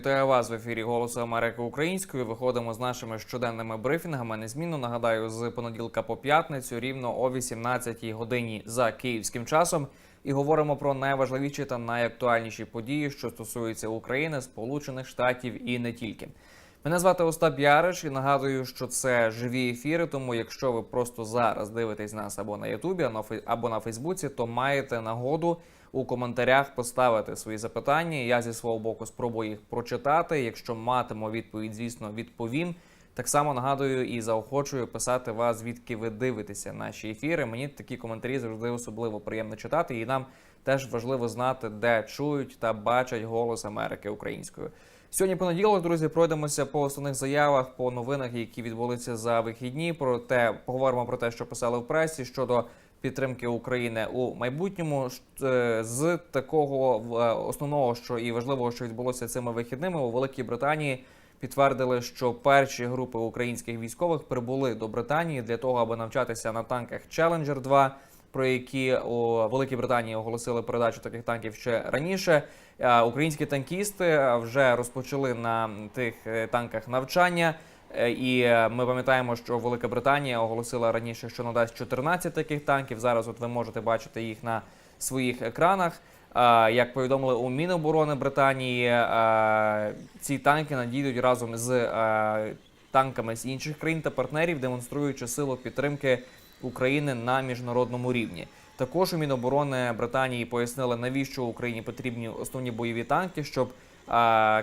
Вітаю вас в ефірі Голосу Америки Українською. Виходимо з нашими щоденними брифінгами. Незмінно нагадаю, з понеділка по п'ятницю, рівно о 18 годині за київським часом. І говоримо про найважливіші та найактуальніші події, що стосуються України, Сполучених Штатів і не тільки. Мене звати Остап Яриш і нагадую, що це живі ефіри. Тому, якщо ви просто зараз дивитесь нас або на Ютубі, або на Фейсбуці, то маєте нагоду у коментарях поставити свої запитання. Я зі свого боку спробую їх прочитати. Якщо матиму відповідь, звісно, відповім. Так само нагадую і заохочую писати вас, звідки ви дивитеся наші ефіри. Мені такі коментарі завжди особливо приємно читати, і нам теж важливо знати, де чують та бачать голос Америки українською. Сьогодні понеділок, друзі, пройдемося по основних заявах, по новинах, які відбулися за вихідні. Про те, поговоримо про те, що писали в пресі щодо підтримки України у майбутньому. Е, З такого е, основного, що і важливого, що відбулося цими вихідними у Великій Британії. Підтвердили, що перші групи українських військових прибули до Британії для того, аби навчатися на танках Challenger 2 про які у Великій Британії оголосили передачу таких танків ще раніше. Е, Українські танкісти вже розпочали на тих танках навчання. Е, І е, ми пам'ятаємо, що Велика Британія оголосила раніше, що надасть 14 таких танків. Зараз от ви можете бачити їх на своїх екранах. Е, Як повідомили у Міноборони Британії, ці танки надійдуть разом з танками з інших країн та партнерів, демонструючи силу підтримки України на міжнародному рівні. Також у Міноборони Британії пояснили, навіщо Україні потрібні основні бойові танки, щоб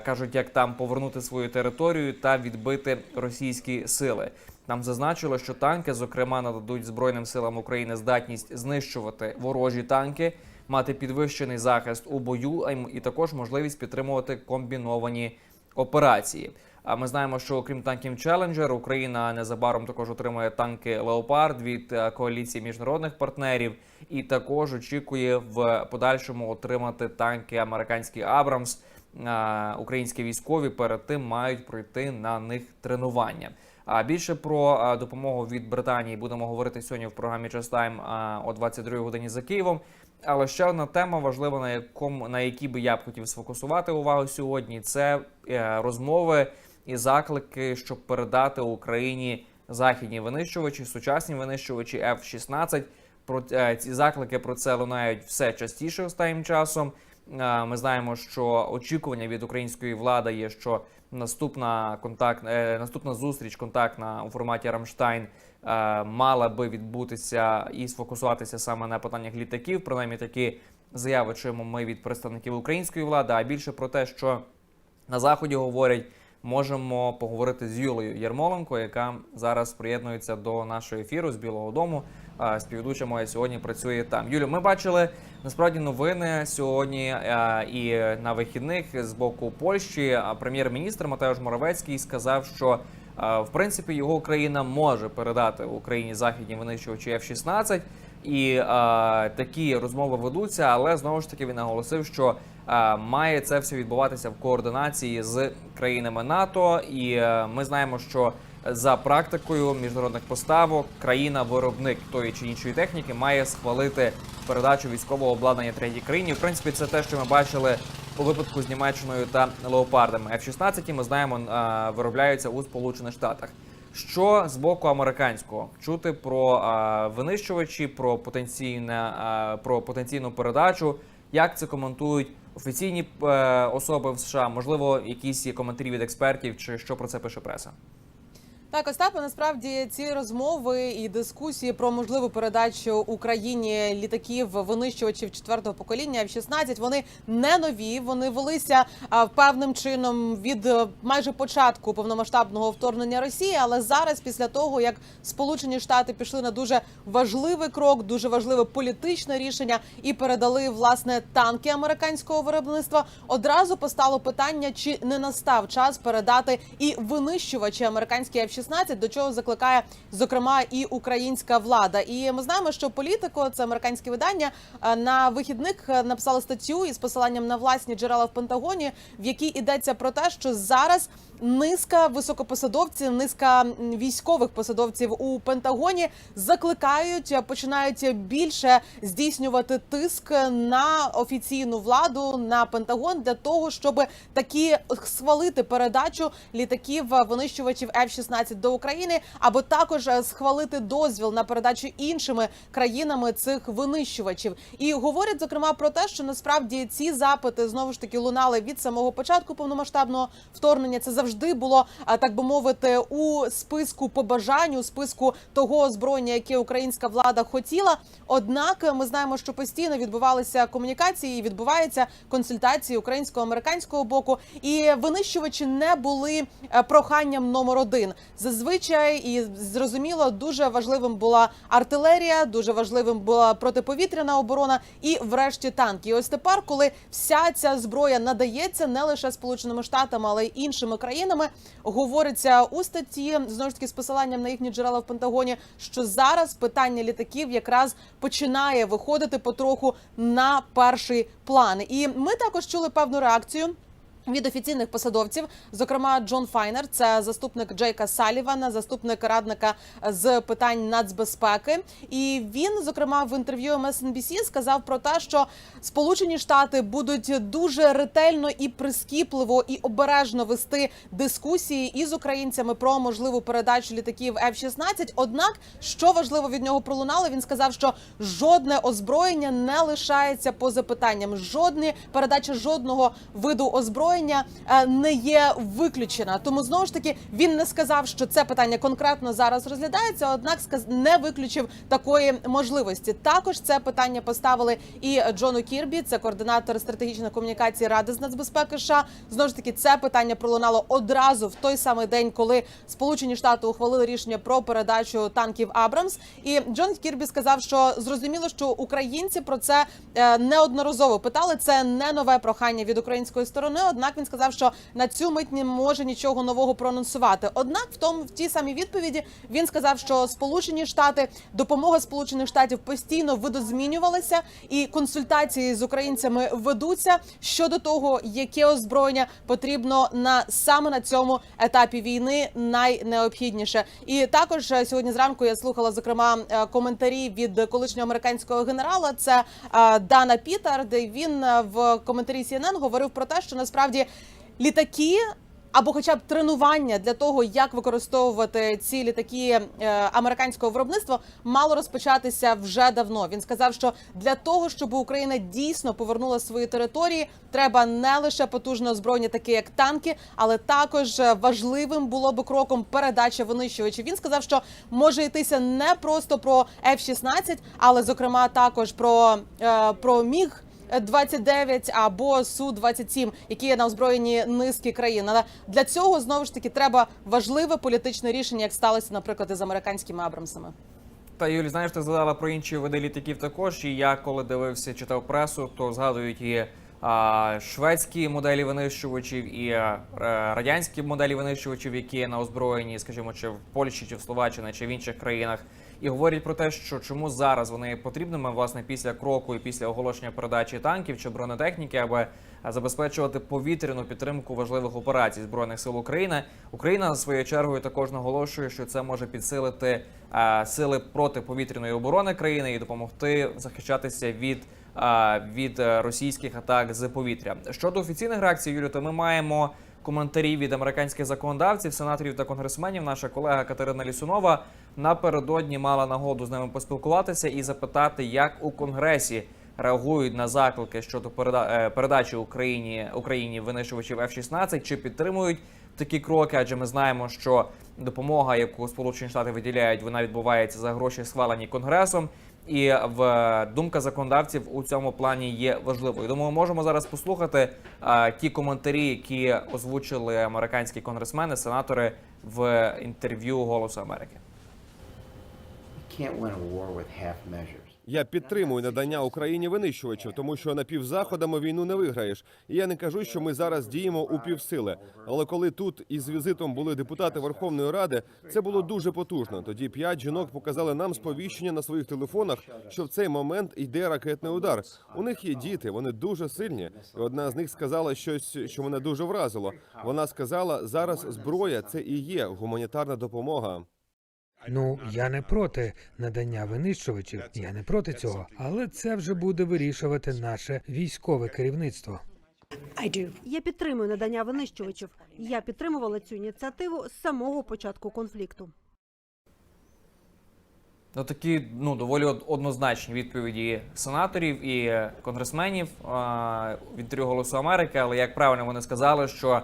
кажуть, як там повернути свою територію та відбити російські сили. Нам зазначили, що танки, зокрема, нададуть Збройним силам України здатність знищувати ворожі танки, мати підвищений захист у бою, і також можливість підтримувати комбіновані операції. А ми знаємо, що окрім танків Challenger, Україна незабаром також отримує танки Леопард від е, коаліції міжнародних партнерів, і також очікує в подальшому отримати танки американські Абрамс. Українські військові перед тим мають пройти на них тренування. А більше про допомогу від Британії будемо говорити сьогодні в програмі Час Тайм о 22 годині за Києвом. Але ще одна тема важлива, на якому на якій би я б хотів сфокусувати увагу сьогодні, це е, розмови і заклики, щоб передати Україні західні винищувачі, сучасні винищувачі F-16. Про е, ці заклики про це лунають все частіше останнім часом. Ми знаємо, що очікування від української влади є, що наступна контакт, е, наступна зустріч контактна у форматі Рамштайн е, мала би відбутися і сфокусуватися саме на питаннях літаків. Принаймні такі заяви чуємо ми від представників української влади, а більше про те, що на заході говорять. Можемо поговорити з Юлею Єрмоленко, яка зараз приєднується до нашого ефіру з Білого Дому. А, Співведуча моя сьогодні працює там. Юлю, ми бачили насправді новини сьогодні і на вихідних з боку Польщі. А Прем'єр-міністр Матеуш Моровецький сказав, що в принципі його країна може передати Україні західні винищувачі F-16. І а, такі розмови ведуться, але знову ж таки він наголосив, що а, має це все відбуватися в координації з країнами НАТО. І е, ми знаємо, що за практикою міжнародних поставок країна-виробник тої чи іншої техніки має схвалити передачу військового обладнання третій країні. В принципі, це те, що ми бачили у випадку з Німеччиною та леопардами. F-16, ми знаємо, виробляються у Сполучених Штатах. Що з боку американського чути про а, винищувачі, про потенційне а, про потенційну передачу? Як це коментують офіційні е, особи в США? Можливо, якісь є коментарі від експертів, чи що про це пише преса? Так, Остапе, насправді ці розмови і дискусії про можливу передачу Україні літаків винищувачів четвертого покоління F-16, вони не нові. Вони велися певним чином від е, майже початку повномасштабного вторгнення Росії. Але зараз, після того як Сполучені Штати пішли на дуже важливий крок, дуже важливе політичне рішення і передали власне танки американського виробництва, одразу постало питання, чи не настав час передати і винищувачі американські F-16 F-16, до чого закликає зокрема і українська влада. І ми знаємо, що політико це американське видання е, на вихідних е, написало статтю із посиланням на власні джерела в Пентагоні, в якій йдеться про те, що зараз низка високопосадовців, низка військових посадовців у Пентагоні закликають, починають більше здійснювати тиск на офіційну владу на Пентагон для того, щоб такі схвалити передачу літаків винищувачів F-16 до України, або також схвалити дозвіл на передачу іншими країнами цих винищувачів. І говорять зокрема про те, що насправді ці запити знову ж таки лунали від самого початку повномасштабного вторгнення. Це завжди було так би мовити у списку побажань, у списку того озброєння, яке українська влада хотіла. Однак ми знаємо, що постійно відбувалися комунікації, і відбуваються консультації українського американського боку, і винищувачі не були е, проханням номер один. Зазвичай і зрозуміло, дуже важливим була артилерія, дуже важливим була протиповітряна оборона і, врешті, танки. І ось тепер, коли вся ця зброя надається не лише Сполученими Штатами, але й іншими країнами, говориться у статті знову ж таки з посиланням на їхні джерела в Пентагоні, що зараз питання літаків якраз починає виходити потроху на перший план. І ми також чули певну реакцію. Від офіційних посадовців, зокрема Джон Файнер, це заступник Джейка Салівана, заступник радника з питань нацбезпеки. І він, зокрема, в інтерв'ю MSNBC сказав про те, що Сполучені Штати будуть дуже ретельно і прискіпливо і обережно вести дискусії із українцями про можливу передачу літаків F-16. Однак, що важливо від нього пролунало, він сказав, що жодне озброєння не лишається поза питанням. Жодні передача жодного виду озброєння е, не є виключена. Тому знову ж таки він не сказав, що це питання конкретно зараз розглядається однак не виключив такої можливості. Також це питання поставили і Джону Кірбі, це координатор стратегічної комунікації Ради з нацбезпеки. США. знову ж таки це питання пролунало одразу в той самий день, коли Сполучені Штати ухвалили рішення про передачу танків Абрамс. І Джон Кірбі сказав, що зрозуміло, що українці про це е, неодноразово питали. Це не нове прохання від української сторони. Однак він сказав, що на цю мить не може нічого нового проанонсувати. Однак, в тому в тій самій відповіді він сказав, що Сполучені Штати допомога Сполучених Штатів постійно видозмінювалася, і консультації з українцями ведуться щодо того, яке озброєння потрібно на саме на цьому етапі війни найнеобхідніше. І також е, сьогодні зранку я слухала зокрема е, коментарі від колишнього американського генерала. Це е, Дана Пітер, де він в коментарі CNN говорив про те, що насправді літаки. Або, хоча б тренування для того, як використовувати ці літаки е, американського виробництва, мало розпочатися вже давно. Він сказав, що для того, щоб Україна дійсно повернула свої території, треба не лише потужне озброєння, таке як танки, але також важливим було би кроком передача винищувачів. Він сказав, що може йтися не просто про F-16, але зокрема також про, е, про міг. 29 або су 27 які є на озброєнні низки країн. Але для цього знову ж таки треба важливе політичне рішення, як сталося, наприклад, із американськими абрамсами. Та Юлі, знаєш, ти згадала про інші види літаків також. І я коли дивився, читав пресу, то згадують і а, шведські моделі винищувачів, і а, радянські моделі винищувачів, які на озброєнні, скажімо, чи в Польщі, чи в Словаччині, чи в інших країнах. І говорять про те, що чому зараз вони потрібними власне після кроку і після оголошення передачі танків чи бронетехніки, аби забезпечувати повітряну підтримку важливих операцій збройних сил України. Україна своєю чергою також наголошує, що це може підсилити а, сили протиповітряної оборони країни і допомогти захищатися від. Від е, російських атак з повітря щодо офіційних реакцій, Юлю, то ми маємо коментарі від американських законодавців, сенаторів та конгресменів. Наша колега Катерина Лісунова напередодні мала нагоду з ними поспілкуватися і запитати, як у конгресі реагують на заклики щодо переда- е, передачі Україні Україні винищувачів F-16, чи підтримують такі кроки? Адже ми знаємо, що допомога, яку Сполучені Штати виділяють, вона відбувається за гроші, схвалені конгресом. І в думка законодавців у цьому плані є важливою. Думаю, можемо зараз послухати а, ті коментарі, які озвучили американські конгресмени, сенатори в інтерв'ю Голосу Америки. Я підтримую надання Україні винищувачів, тому що напівзаходами війну не виграєш. І я не кажу, що ми зараз діємо у півсили. Але коли тут із візитом були депутати Верховної Ради, це було дуже потужно. Тоді п'ять жінок показали нам сповіщення на своїх телефонах, що в цей момент йде ракетний удар. У них є діти, вони дуже сильні. І одна з них сказала щось, що мене дуже вразило. Вона сказала: зараз зброя це і є гуманітарна допомога. Ну, я не проти надання винищувачів, я не проти цього, але це вже буде вирішувати наше військове керівництво. Я підтримую надання винищувачів. Я підтримувала цю ініціативу з самого початку конфлікту. Ну, такі ну доволі однозначні відповіді сенаторів і е, конгресменів е, в інтерв'ю Голосу Америки. Але як правильно вони сказали, що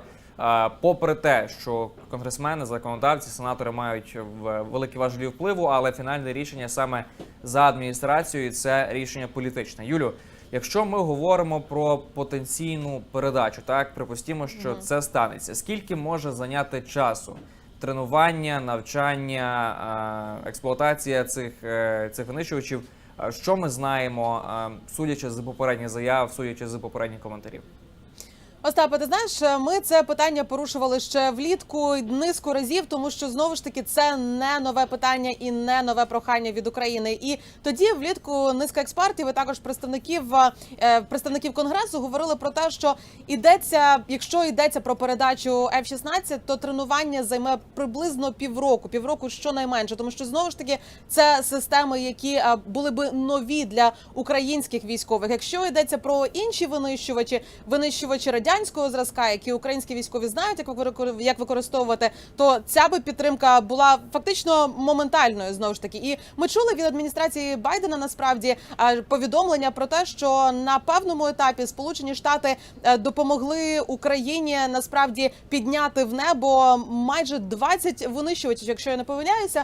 попри те, що конгресмени, законодавці, сенатори мають великі важелі впливу, але фінальне рішення саме за адміністрацією це рішення політичне. Юлю, якщо ми говоримо про потенційну передачу, так припустімо, що це станеться. Скільки може зайняти часу? тренування, навчання, експлуатація цих, е, цих винищувачів. Що ми знаємо, судячи з попередніх заяв, судячи з попередніх коментарів? Остапе, ти знаєш, ми це питання порушували ще влітку низку разів, тому що знову ж таки це не нове питання і не нове прохання від України. І тоді влітку низка експертів і також представників е, представників конгресу говорили про те, що йдеться, якщо йдеться про передачу F-16, то тренування займе приблизно півроку, півроку щонайменше, тому що знову ж таки це системи, які е, були би нові для українських військових. Якщо йдеться про інші винищувачі, винищувачі радянського зразка, які українські військові знають, як викор- як використовувати, то ця би підтримка була фактично моментальною знову ж таки. І ми чули від адміністрації Байдена насправді повідомлення про те, що на певному етапі Сполучені Штати е, допомогли Україні насправді підняти в небо майже 20 винищувачів, якщо я не помиляюся,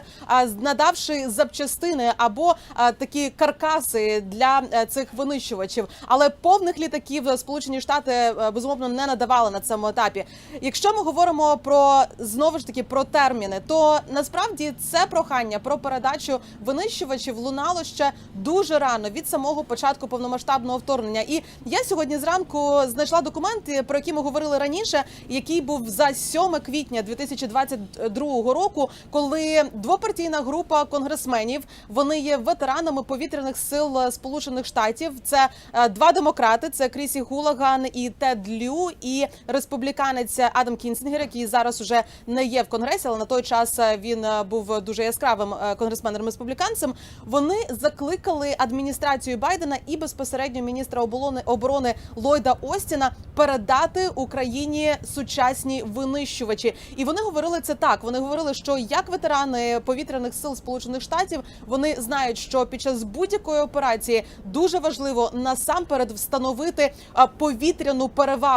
надавши запчастини або такі каркаси для е, цих винищувачів. Але повних літаків Сполучені Штати е, безумовно не надавали на цьому етапі. Якщо ми говоримо про знову ж таки про терміни, то насправді це прохання про передачу винищувачів лунало ще дуже рано від самого початку повномасштабного вторгнення. І я сьогодні зранку знайшла документи, про які ми говорили раніше, який був за 7 квітня 2022 року, коли двопартійна група конгресменів вони є ветеранами повітряних сил Сполучених Штатів. Це е, два демократи: це Крісі Гулаган і Тед Лю, і республіканець Адам Кінсінгер, який зараз уже не є в конгресі, але на той час е, він е, був дуже яскравим е, конгресменом республіканцем. Вони закликали адміністрацію Байдена і безпосередньо міністра оборони оборони Ллойда Остіна передати Україні сучасні винищувачі. І вони говорили це так. Вони говорили, що як ветерани повітряних сил Сполучених Штатів вони знають, що під час будь-якої операції дуже важливо насамперед встановити повітряну перевагу.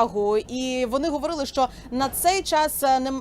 І вони говорили, що на цей час е, не-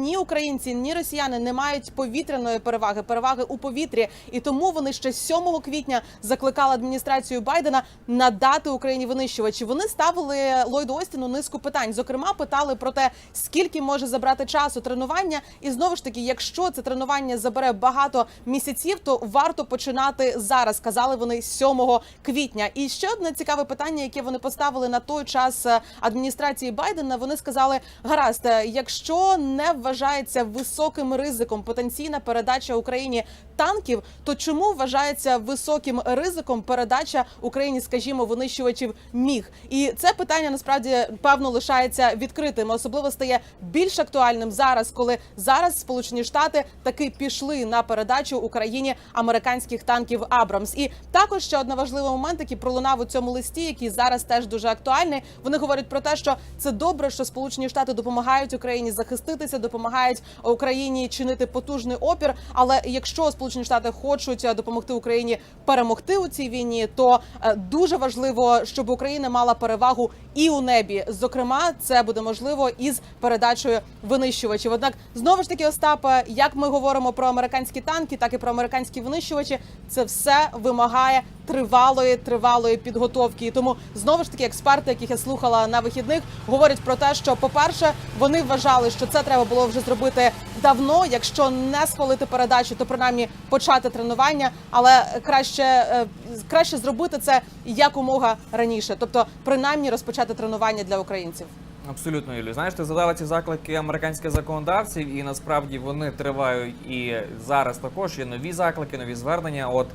ні українці, ні росіяни не мають повітряної переваги, переваги у повітрі. І тому вони ще 7 квітня закликали адміністрацію Байдена надати Україні винищувачі. Вони ставили Ллойду Остіну низку питань. Зокрема, питали про те, скільки може забрати часу тренування. І знову ж таки, якщо це тренування забере багато місяців, то варто починати зараз. Сказали вони 7 квітня. І ще одне цікаве питання, яке вони поставили на той час е, адміністрації Байдена. Вони сказали: гаразд, е, якщо не вважається високим ризиком потенційна передача Україні танків, то чому вважається високим ризиком передача Україні, скажімо, винищувачів міг? І це питання насправді певно лишається відкритим. Особливо стає більш актуальним зараз, коли зараз Сполучені Штати таки пішли на передачу Україні американських танків Абрамс. І також ще один важливий момент, який пролунав у цьому листі, який зараз теж дуже актуальний. Вони говорять про те, що це добре, що Сполучені Штати допомагають Україні захиститися, допомагають Україні чинити потужний опір. Але якщо Сполучені Штати хочуть е, допомогти Україні перемогти у цій війні, то е, дуже важливо, щоб Україна мала перевагу і у небі. Зокрема, це буде можливо із передачею винищувачів. Однак знову ж таки, Остапе, як ми говоримо про американські танки, так і про американські винищувачі, це все вимагає тривалої тривалої підготовки. І тому знову ж таки експерти, яких я слухала на вихід. Вихідних говорять про те, що, по-перше, вони вважали, що це треба було вже зробити давно. Якщо не схвалити передачу, то принаймні почати тренування, але краще, е, краще зробити це якомога раніше, тобто принаймні розпочати тренування для українців. Абсолютно, Юлію. Знаєш, ти задала ці заклики американських законодавців, і насправді вони тривають і зараз також є нові заклики, нові звернення. От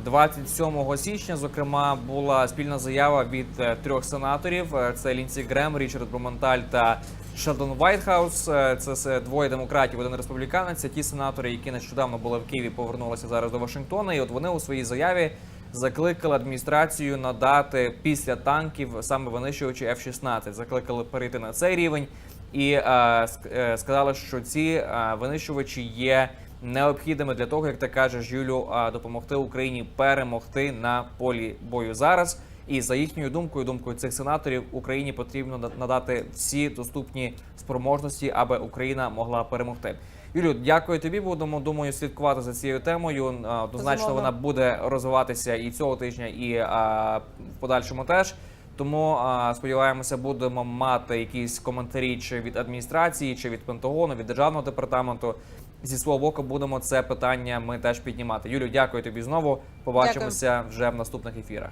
27 січня, зокрема, була спільна заява від е, трьох сенаторів: Е, це Лінсі Грем, Річард Брументаль та Шелдон Вайтхаус. Е, Це двоє демократів, один республіканець. Ті сенатори, які нещодавно були в Києві, повернулися зараз до Вашингтона. І от вони у своїй заяві закликали адміністрацію надати після танків саме винищувачі F-16. Закликали перейти на цей рівень і е, е, сказали, що ці е, винищувачі є необхідними для того, як ти кажеш, Юлю, допомогти Україні перемогти на полі бою зараз. І за їхньою думкою, думкою цих сенаторів, Україні потрібно на- надати всі доступні спроможності, аби Україна могла перемогти. Юлю, дякую тобі. Будемо думаю слідкувати за цією темою. Однозначно вона буде розвиватися і цього тижня, і а, в подальшому теж. Тому а, сподіваємося, будемо мати якісь коментарі чи від адміністрації, чи від Пентагону, від державного департаменту. Зі свого боку будемо це питання ми теж піднімати. Юлю, дякую тобі знову. Побачимося вже в наступних ефірах.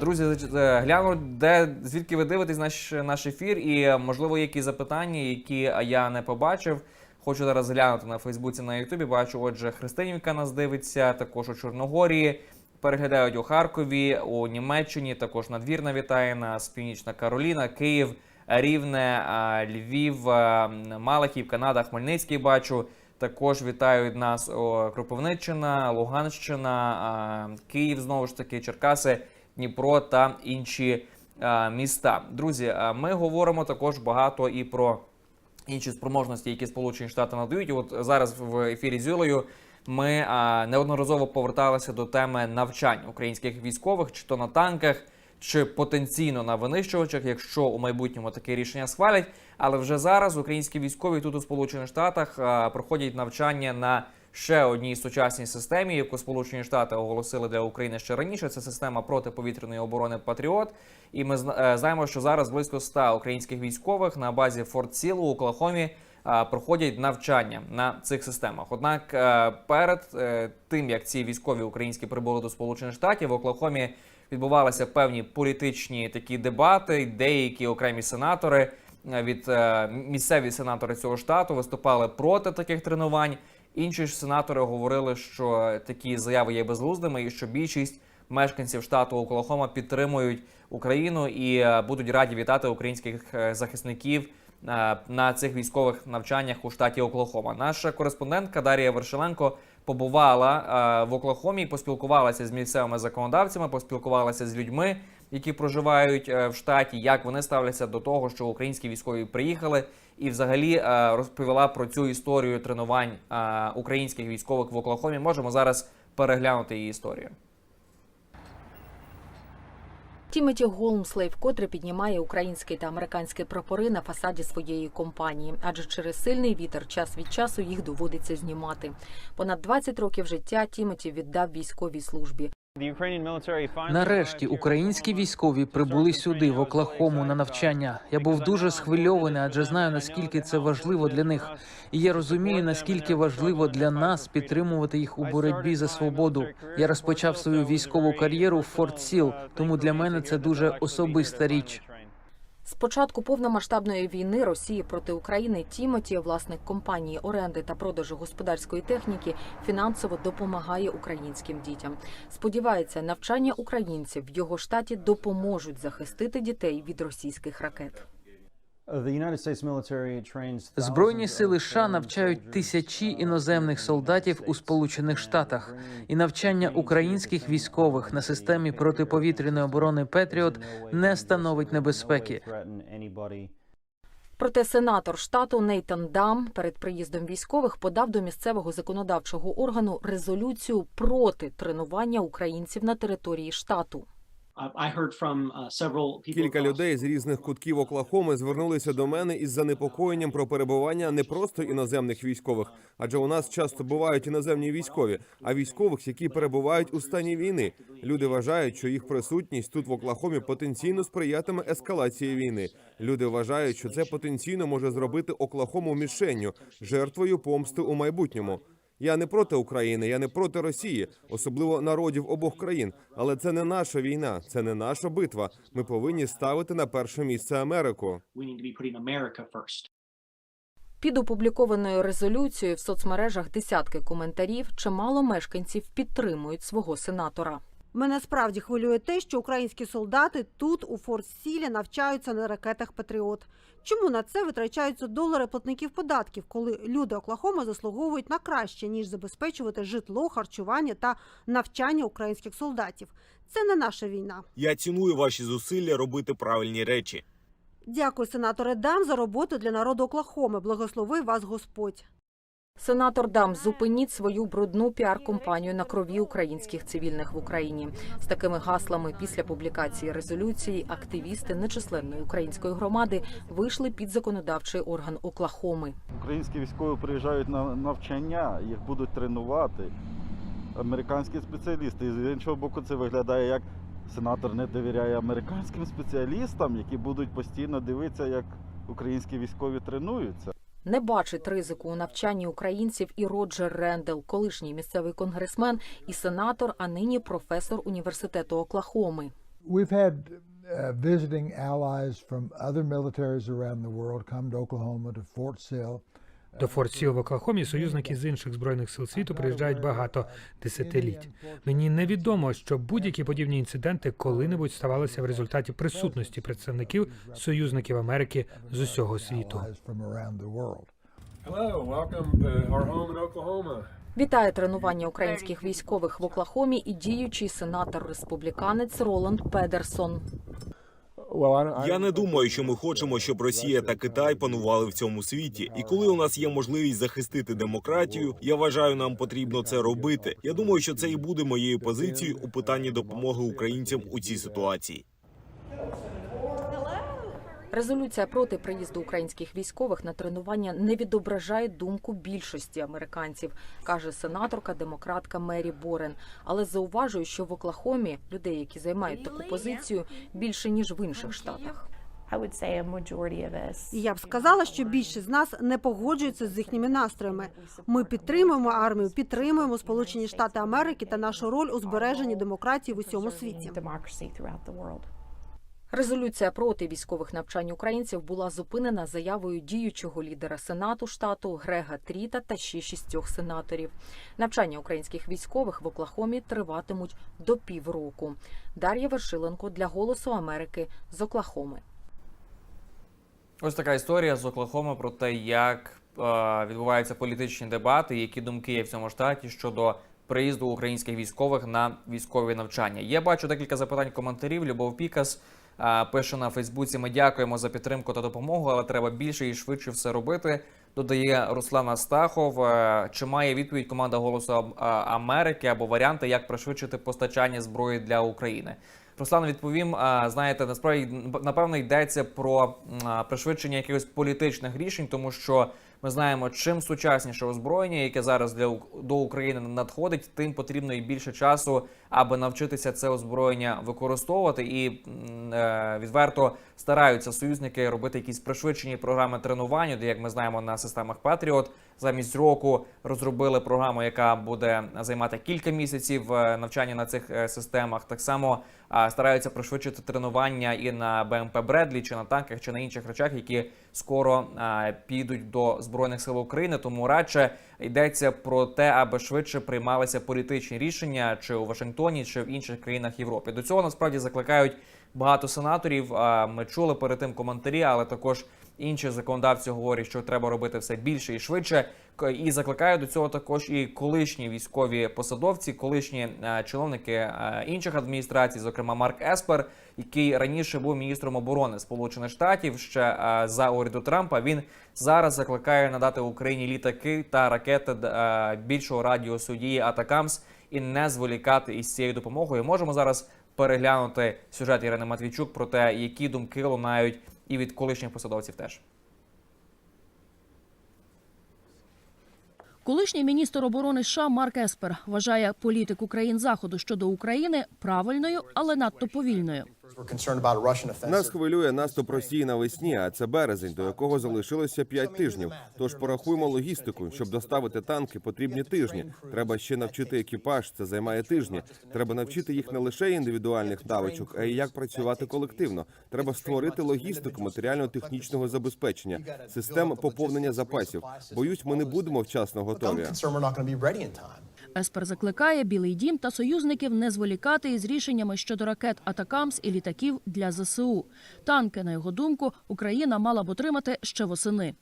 Друзі, е, гляну, де звідки ви дивитесь наш, наш ефір, і можливо є якісь запитання, які я не побачив. Хочу зараз глянути на Фейсбуці, на Ютубі. Бачу, отже, Христинівка нас дивиться, також у Чорногорії. Переглядають у Харкові, у Німеччині, також надвірна вітає нас, Північна Кароліна, Київ, Рівне, Львів, Малахів, Канада, Хмельницький бачу. Також вітають нас Кропивниччина, Луганщина, Київ, знову ж таки, Черкаси, Дніпро та інші міста. Друзі, ми говоримо також багато і про інші спроможності, які Сполучені Штати надають. От зараз в ефірі з Юлею ми неодноразово поверталися до теми навчань українських військових, чи то на танках, чи потенційно на винищувачах, якщо у майбутньому таке рішення схвалять. Але вже зараз українські військові тут у Сполучених Штатах проходять навчання на ще одній сучасній системі, яку Сполучені Штати оголосили для України ще раніше. Це система протиповітряної оборони Патріот. І ми е, знаємо, що зараз близько 100 українських військових на базі Форт Сіл у Оклахомі проходять навчання на цих системах. Однак е, перед е, тим як ці військові українські прибули до Сполучених Штатів в Оклахомі відбувалися певні політичні такі дебати. Деякі окремі сенатори е, від е, місцеві сенатори цього штату виступали проти таких тренувань. Інші ж сенатори говорили, що такі заяви є безглуздими, і що більшість мешканців штату Оклахома підтримують Україну і е, будуть раді вітати українських захисників на цих військових навчаннях у штаті Оклахома. Наша кореспондентка Дарія Вершеленко побувала е, в Оклахомі, поспілкувалася з місцевими законодавцями, поспілкувалася з людьми, які проживають е, в штаті, як вони ставляться до того, що українські військові приїхали, і взагалі е, розповіла про цю історію тренувань українських військових в Оклахомі. Можемо зараз переглянути її історію. Тімоті Голмслей вкотре піднімає українські та американські прапори на фасаді своєї компанії, адже через сильний вітер час від часу їх доводиться знімати. Понад 20 років життя Тімоті віддав військовій службі. Нарешті українські військові прибули сюди, в Оклахому, на навчання. Я був дуже схвильований, адже знаю наскільки це важливо для них. І я розумію, наскільки важливо для нас підтримувати їх у боротьбі за свободу. Я розпочав свою військову кар'єру в Форт Сіл, тому для мене це дуже особиста річ. З початку повномасштабної війни Росії проти України Тімоті, власник компанії оренди та продажу господарської техніки, фінансово допомагає українським дітям. Сподівається, навчання українців в його штаті допоможуть захистити дітей від російських ракет. Збройні сили США навчають тисячі іноземних солдатів у Сполучених Штатах, і навчання українських військових на системі протиповітряної оборони Петріот не становить небезпеки. Проте сенатор штату Нейтан Дам перед приїздом військових подав до місцевого законодавчого органу резолюцію проти тренування українців на території штату. Кілька людей з різних кутків Оклахоми звернулися до мене із занепокоєнням про перебування не просто іноземних військових, адже у нас часто бувають іноземні військові, а військових, які перебувають у стані війни. Люди вважають, що їх присутність тут в Оклахомі потенційно сприятиме ескалації війни. Люди вважають, що це потенційно може зробити Оклахому мішенню, жертвою помсти у майбутньому. Я не проти України, я не проти Росії, особливо народів обох країн. Але це не наша війна, це не наша битва. Ми повинні ставити на перше місце Америку. Під опублікованою резолюцією в соцмережах десятки коментарів. Чимало мешканців підтримують свого сенатора. Мене справді хвилює те, що українські солдати тут у Форт Сілі навчаються на ракетах Патріот. Чому на це витрачаються долари платників податків, коли люди Оклахоми заслуговують на краще ніж забезпечувати житло, харчування та навчання українських солдатів? Це не наша війна. Я ціную ваші зусилля робити правильні речі. Дякую, сенаторе Дам, за роботу для народу Оклахоми. Благослови вас Господь. Сенатор Дам, зупиніть свою брудну піар-компанію на крові українських цивільних в Україні. З такими гаслами після публікації резолюції активісти нечисленної української громади вийшли під законодавчий орган Оклахоми. Українські військові приїжджають на навчання, їх будуть тренувати американські спеціалісти. І з іншого боку, це виглядає як сенатор не довіряє американським спеціалістам, які будуть постійно дивитися, як українські військові тренуються. Не бачить ризику у навчанні українців і Роджер Рендел, колишній місцевий конгресмен і сенатор, а нині професор університету Оклахоми. We've had uh, visiting allies from other militaries around the world come to Oklahoma, to Fort Sill. До Форт Сіл в Оклахомі союзники з інших збройних сил світу приїжджають багато десятиліть. Мені невідомо, що будь-які подібні інциденти коли-небудь ставалися в результаті присутності представників союзників Америки з усього світу. Вітає тренування українських військових в Оклахомі і діючий сенатор-республіканець Роланд Педерсон. Я не думаю, що ми хочемо, щоб Росія та Китай панували в цьому світі. І коли у нас є можливість захистити демократію, я вважаю, нам потрібно це робити. Я думаю, що це і буде моєю позицією у питанні допомоги українцям у цій ситуації. Резолюція проти приїзду українських військових на тренування не відображає думку більшості американців, каже сенаторка демократка Мері Борен. Але зауважує, що в Оклахомі людей, які займають таку позицію, більше ніж в інших штатах. Я б сказала, що більшість з нас не погоджується з їхніми настроями. Ми підтримуємо армію, підтримуємо Сполучені Штати Америки та нашу роль у збереженні демократії в усьому світі. Резолюція проти військових навчань українців була зупинена заявою діючого лідера сенату штату Грега Тріта та ще шістьох сенаторів. Навчання українських військових в Оклахомі триватимуть до півроку. Дар'я Вершиленко для Голосу Америки з Оклахоми. Ось така історія з Оклахоми про те, як е, відбуваються політичні дебати, які думки є в цьому штаті щодо приїзду українських військових на військові навчання. Я бачу декілька запитань коментарів. Любов Пікас пише на Фейсбуці: Ми дякуємо за підтримку та допомогу, але треба більше і швидше все робити. Додає Руслан Астахов. Е, Чи має відповідь команда Голосу Америки або варіанти, як пришвидшити постачання зброї для України? Руслан відповім. Знаєте, насправді напевно йдеться про пришвидшення якихось політичних рішень, тому що ми знаємо, чим сучасніше озброєння, яке зараз для до України надходить, тим потрібно і більше часу, аби навчитися це озброєння використовувати. І е, відверто стараються союзники робити якісь пришвидшені програми тренування, де як ми знаємо на системах Patriot, замість року розробили програму, яка буде займати кілька місяців е, навчання на цих е, системах. Так само а, стараються пришвидшити тренування і на БМП Бредлі, чи на танках, чи на інших речах, які скоро а, підуть до збройних сил України. Тому радше йдеться про те, аби швидше приймалися політичні рішення чи у Вашингтоні, чи в інших країнах Європи. До цього насправді закликають багато сенаторів. Ми чули перед тим коментарі, але також інші законодавці говорять, що треба робити все більше і швидше. І закликають до цього також і колишні військові посадовці, колишні е, чиновники е, інших адміністрацій, зокрема Марк Еспер, який раніше був міністром оборони Сполучених Штатів ще е, за уряду Трампа. Він зараз закликає надати Україні літаки та ракети більшого радіусу дії Атакамс і не зволікати із цією допомогою. Можемо зараз переглянути сюжет Ірини Матвійчук про те, які думки лунають і від колишніх посадовців теж. Колишній міністр оборони США Марк Еспер вважає політику країн заходу щодо України правильною, але надто повільною. Нас хвилює наступ Росії навесні, а це березень, до якого залишилося п'ять тижнів. Тож порахуємо логістику. Щоб доставити танки, потрібні тижні. Треба ще навчити екіпаж. Це займає тижні. Треба навчити їх не лише індивідуальних навичок, а й як працювати колективно. Треба створити логістику матеріально-технічного забезпечення, систем поповнення запасів. Боюсь, ми не будемо вчасно готові. Еспер закликає Білий Дім та союзників не зволікати із рішеннями щодо ракет Атакамс і літаків для ЗСУ. Танки, на його думку, Україна мала б отримати ще восени.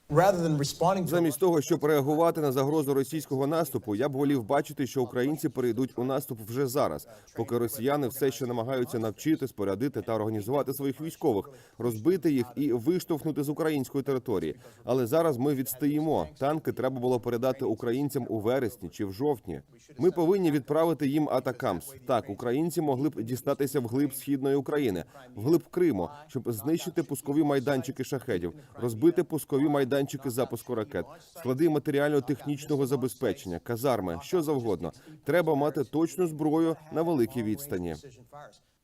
Замість того, щоб реагувати на загрозу російського наступу, я б волів бачити, що українці перейдуть у наступ вже зараз, поки росіяни все ще намагаються навчити, спорядити та організувати своїх військових, розбити їх і виштовхнути з української території. Але зараз ми відстаємо. Танки треба було передати українцям у вересні чи в жовтні. Ми повинні відправити їм атакамс. Так, українці могли б дістатися вглиб східної України, вглиб Криму, щоб знищити пускові майданчики шахедів, розбити пускові майданчики запуску ракет, склади матеріально-технічного забезпечення, казарми, що завгодно. Треба мати точну зброю на великій відстані.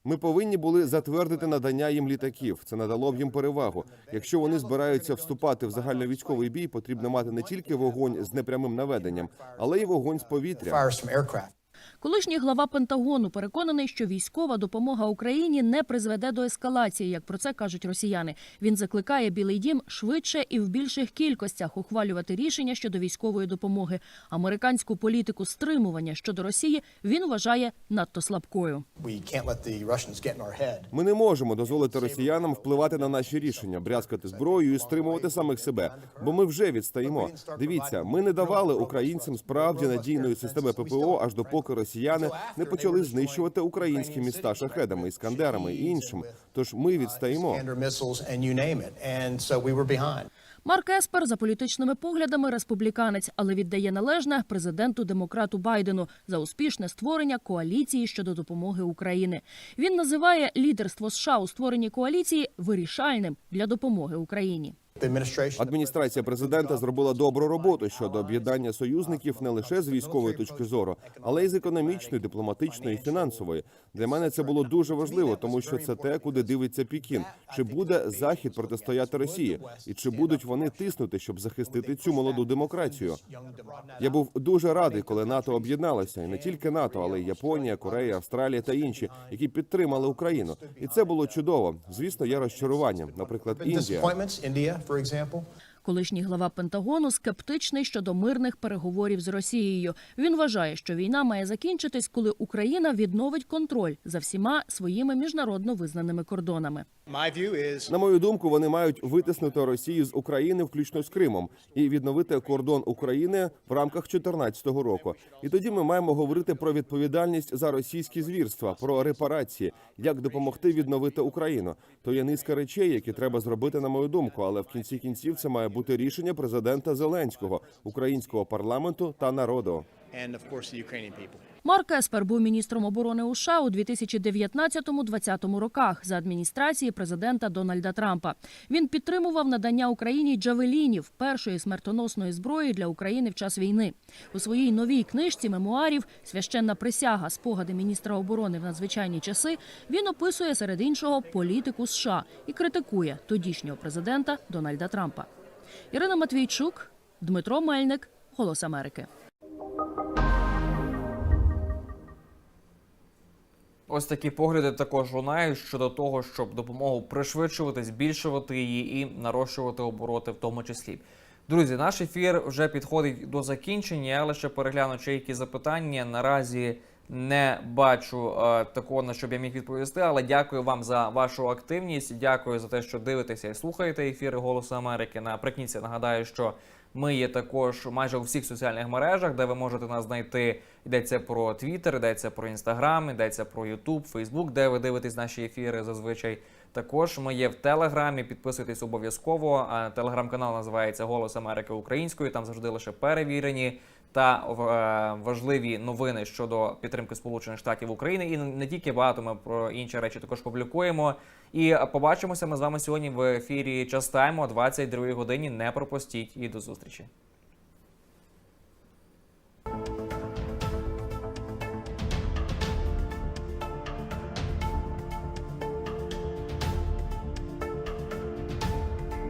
Ми повинні були затвердити надання їм літаків. Це надало б їм перевагу. Якщо вони збираються вступати в загальновійськовий бій, потрібно мати не тільки вогонь з непрямим наведенням, але й вогонь з повітря. Колишній глава Пентагону переконаний, що військова допомога Україні не призведе до ескалації, як про це кажуть росіяни. Він закликає Білий Дім швидше і в більших кількостях ухвалювати рішення щодо військової допомоги. Американську політику стримування щодо Росії він вважає надто слабкою. Ми не можемо дозволити росіянам впливати на наші рішення, брязкати зброєю і стримувати самих себе, бо ми вже відстаємо. Дивіться, ми не давали українцям справді надійної системи ППО, аж допоки росіяни не почали знищувати українські міста шахедами, іскандерами і іншим. Тож ми відстаємо. Марк Еспер за політичними поглядами республіканець, але віддає належне президенту демократу Байдену за успішне створення коаліції щодо допомоги Україні. Він називає лідерство США у створенні коаліції вирішальним для допомоги Україні. Адміністрація президента зробила добру роботу щодо об'єднання союзників не лише з військової точки зору, але й з економічної, дипломатичної і фінансової. Для мене це було дуже важливо, тому що це те, куди дивиться Пікін. Чи буде захід протистояти Росії, і чи будуть вони тиснути, щоб захистити цю молоду демократію? Я був дуже радий, коли НАТО об'єдналося, і не тільки НАТО, але й Японія, Корея, Австралія та інші, які підтримали Україну. І це було чудово. Звісно, є розчарування. Наприклад, Індія. for example? Колишній глава Пентагону скептичний щодо мирних переговорів з Росією. Він вважає, що війна має закінчитись, коли Україна відновить контроль за всіма своїми міжнародно визнаними кордонами. На мою думку, вони мають витиснути Росію з України, включно з Кримом, і відновити кордон України в рамках 2014 року. І тоді ми маємо говорити про відповідальність за російські звірства, про репарації, як допомогти відновити Україну. То є низка речей, які треба зробити, на мою думку. Але в кінці кінців це має бути рішення президента Зеленського, українського парламенту та народу. Марк Еспер був міністром оборони у США у 2019-2020 роках за адміністрації президента Дональда Трампа. Він підтримував надання Україні джавелінів першої смертоносної зброї для України в час війни. У своїй новій книжці мемуарів Священна присяга спогади міністра оборони в надзвичайні часи. Він описує серед іншого політику США і критикує тодішнього президента Дональда Трампа. Ірина Матвійчук, Дмитро Мельник, Голос Америки. Ось такі погляди також лунають щодо того, щоб допомогу пришвидшувати, збільшувати її і нарощувати обороти, в тому числі. Друзі, наш ефір вже підходить до закінчення. Я лише перегляну чи які запитання. Наразі не бачу е, такого, на що б я міг відповісти, але дякую вам за вашу активність. Дякую за те, що дивитеся і слухаєте ефіри Голосу Америки. Наприкінці нагадаю, що ми є також майже у всіх соціальних мережах, де ви можете нас знайти. Йдеться про Twitter, йдеться про Instagram, йдеться про YouTube, Facebook, де ви дивитесь наші ефіри зазвичай. Також ми є в Телеграмі. Підписуйтесь обов'язково. Телеграм-канал називається Голос Америки Українською. Там завжди лише перевірені та е, важливі новини щодо підтримки Сполучених Штатів України. І не тільки багато ми про інші речі також публікуємо. І побачимося ми з вами сьогодні в ефірі Частаймо о 22 годині. Не пропустіть і до зустрічі.